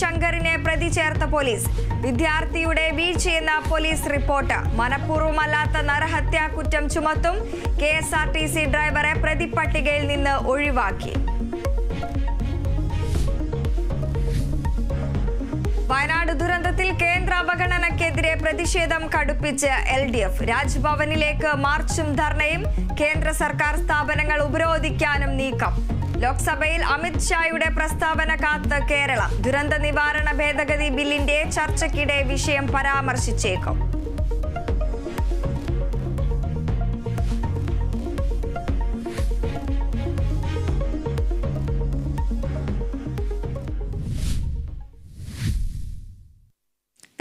ശങ്കറിനെ പ്രതി ചേർത്ത പോലീസ്. വിദ്യാർത്ഥിയുടെ വീഴ്ചയെന്ന പോലീസ് റിപ്പോർട്ട്. മനഃപൂർവമല്ലാത്ത നരഹത്യാ കുറ്റം ചുമത്തും K S R T C ഡ്രൈവറെ പ്രതിപട്ടികയിൽ നിന്ന് ഒഴിവാക്കി. വയനാട് ദുരന്തത്തിൽ കേന്ദ്ര അവഗണനയ്ക്കെതിരെ പ്രതിഷേധം കടുപ്പിച്ച് എൽ ഡി എഫ്. രാജ്ഭവനിലേക്ക് മാർച്ചും ധർണയും കേന്ദ്ര സർക്കാർ സ്ഥാപനങ്ങൾ ഉപരോധിക്കാനും നീക്കം. ലോക്സഭയിൽ അമിത് ഷായുടെ പ്രസ്താവന കാത്ത് കേരളം. ദുരന്ത നിവാരണ ഭേദഗതി ബില്ലിന്റെ ചർച്ചയ്ക്കിടെ വിഷയം പരാമർശിച്ചേക്കും.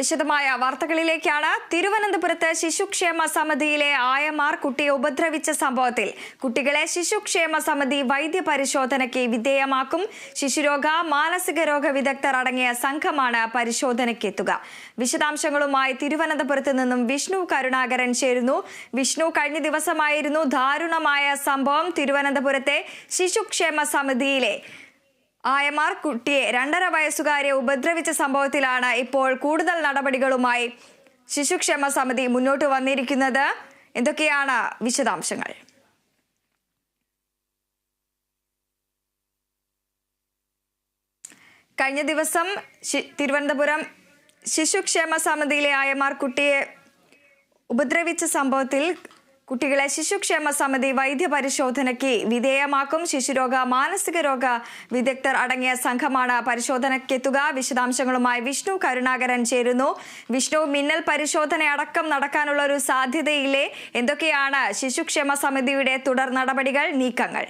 വിശദമായ വാർത്തകളിലേക്കാണ്. തിരുവനന്തപുരത്ത് ശിശുക്ഷേമ സമിതിയിലെ ആയമാർ കുട്ടിയെ ഉപദ്രവിച്ച സംഭവത്തിൽ കുട്ടികളെ ശിശുക്ഷേമ സമിതി വൈദ്യപരിശോധനയ്ക്ക് വിധേയമാക്കും. ശിശുരോഗ മാനസിക രോഗ വിദഗ്ധർ അടങ്ങിയ സംഘമാണ് പരിശോധനയ്ക്കെത്തുക. വിശദാംശങ്ങളുമായി തിരുവനന്തപുരത്ത് നിന്നും വിഷ്ണു കരുണാകരൻ ചേരുന്നു. വിഷ്ണു കഴിഞ്ഞ ദിവസമായിരുന്നു ദാരുണമായ സംഭവം തിരുവനന്തപുരത്തെ ശിശുക്ഷേമ സമിതിയിലെ ആയമാർ കുട്ടിയെ രണ്ടര വയസ്സുകാരെ ഉപദ്രവിച്ച സംഭവത്തിലാണ് ഇപ്പോൾ കൂടുതൽ നടപടികളുമായി ശിശുക്ഷേമ സമിതി മുന്നോട്ട് വന്നിരിക്കുന്നത്. എന്തൊക്കെയാണ് വിശദാംശങ്ങൾ? കഴിഞ്ഞ ദിവസം തിരുവനന്തപുരം ശിശുക്ഷേമ സമിതിയിലെ ആയമാർ കുട്ടിയെ ഉപദ്രവിച്ച സംഭവത്തിൽ കുട്ടികളെ ശിശുക്ഷേമ സമിതി വൈദ്യപരിശോധനയ്ക്ക് വിധേയമാക്കും. ശിശുരോഗ മാനസിക രോഗ വിദഗ്ധർ അടങ്ങിയ സംഘമാണ് പരിശോധനയ്ക്കെത്തുക. വിശദാംശങ്ങളുമായി വിഷ്ണു കരുണാകരൻ ചേരുന്നു. വിഷ്ണു മിന്നൽ പരിശോധന അടക്കം നടക്കാനുള്ള ഒരു സാധ്യതയില്ലേ? എന്തൊക്കെയാണ് ശിശുക്ഷേമ സമിതിയുടെ തുടർ നടപടികൾ? നീക്കങ്ങൾ.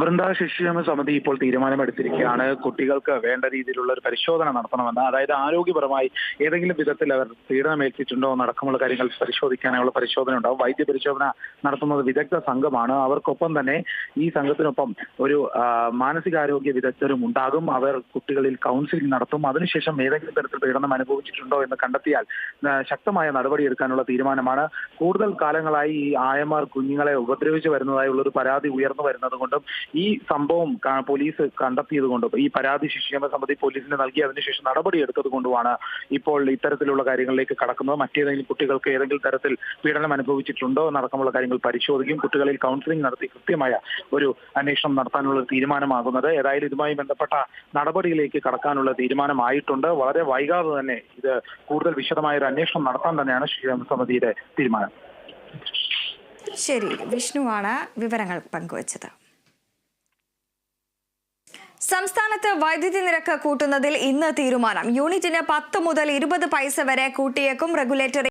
വൃന്ദ ശിശുക്ഷേമ സമിതി ഇപ്പോൾ തീരുമാനമെടുത്തിരിക്കുകയാണ്. കുട്ടികൾക്ക് വേണ്ട രീതിയിലുള്ള ഒരു പരിശോധന നടത്തണമെന്ന്. അതായത് ആരോഗ്യപരമായി ഏതെങ്കിലും വിധത്തിൽ അവർ പീഡനമേൽപ്പിച്ചിട്ടുണ്ടോ എന്നടക്കമുള്ള കാര്യങ്ങൾ പരിശോധിക്കാനുള്ള പരിശോധന ഉണ്ടാവും. വൈദ്യ പരിശോധന നടത്തുന്നത് വിദഗ്ധ സംഘമാണ്. അവർക്കൊപ്പം തന്നെ ഈ സംഘത്തിനൊപ്പം ഒരു മാനസികാരോഗ്യ വിദഗ്ധരും ഉണ്ടാകും. അവർ കുട്ടികളിൽ കൗൺസിലിംഗ് നടത്തും. അതിനുശേഷം ഏതെങ്കിലും തരത്തിൽ പീഡനം അനുഭവിച്ചിട്ടുണ്ടോ എന്ന് കണ്ടെത്തിയാൽ ശക്തമായ നടപടിയെടുക്കാനുള്ള തീരുമാനമാണ്. കൂടുതൽ കാലങ്ങളായി ഈ ആയമാർ കുഞ്ഞുങ്ങളെ ഉപദ്രവിച്ചു വരുന്നതായുള്ള ഒരു പരാതി ഉയർന്നു വരുന്നത് കൊണ്ടും ഈ സംഭവം പോലീസ് കണ്ടെത്തിയത് കൊണ്ടും ഈ പരാതി ശിശുക്ഷേമ സമിതി പോലീസിന് നൽകി അതിനുശേഷം നടപടിയെടുത്തത് കൊണ്ടുമാണ് ഇപ്പോൾ ഇത്തരത്തിലുള്ള കാര്യങ്ങളിലേക്ക് കടക്കുന്നത്. മറ്റേതെങ്കിലും കുട്ടികൾക്ക് ഏതെങ്കിലും തരത്തിൽ പീഡനം അനുഭവിച്ചിട്ടുണ്ടോ എന്നടക്കമുള്ള കാര്യങ്ങൾ പരിശോധിക്കും. കുട്ടികളിൽ കൗൺസിലിംഗ് നടത്തി കൃത്യമായ ഒരു അന്വേഷണം നടത്താനുള്ള തീരുമാനമാകുന്നത്. ഏതായാലും ഇതുമായി ബന്ധപ്പെട്ട നടപടിയിലേക്ക് കടക്കാനുള്ള തീരുമാനമായിട്ടുണ്ട്. വളരെ വൈകാതെ തന്നെ ഇത് കൂടുതൽ വിശദമായ ഒരു അന്വേഷണം നടത്താൻ തന്നെയാണ് ശിശുക്ഷേമ സമിതിയുടെ തീരുമാനം. ശരി വിഷ്ണുവാണ് വിവരങ്ങൾ പങ്കുവച്ചത്. സംസ്ഥാനത്ത് വൈദ്യുതി നിരക്ക് കൂട്ടുന്നതിൽ ഇന്ന് തീരുമാനം. യൂണിറ്റിന് പത്ത് മുതൽ ഇരുപത് പൈസ വരെ കൂട്ടിയേക്കും റെഗുലേറ്ററി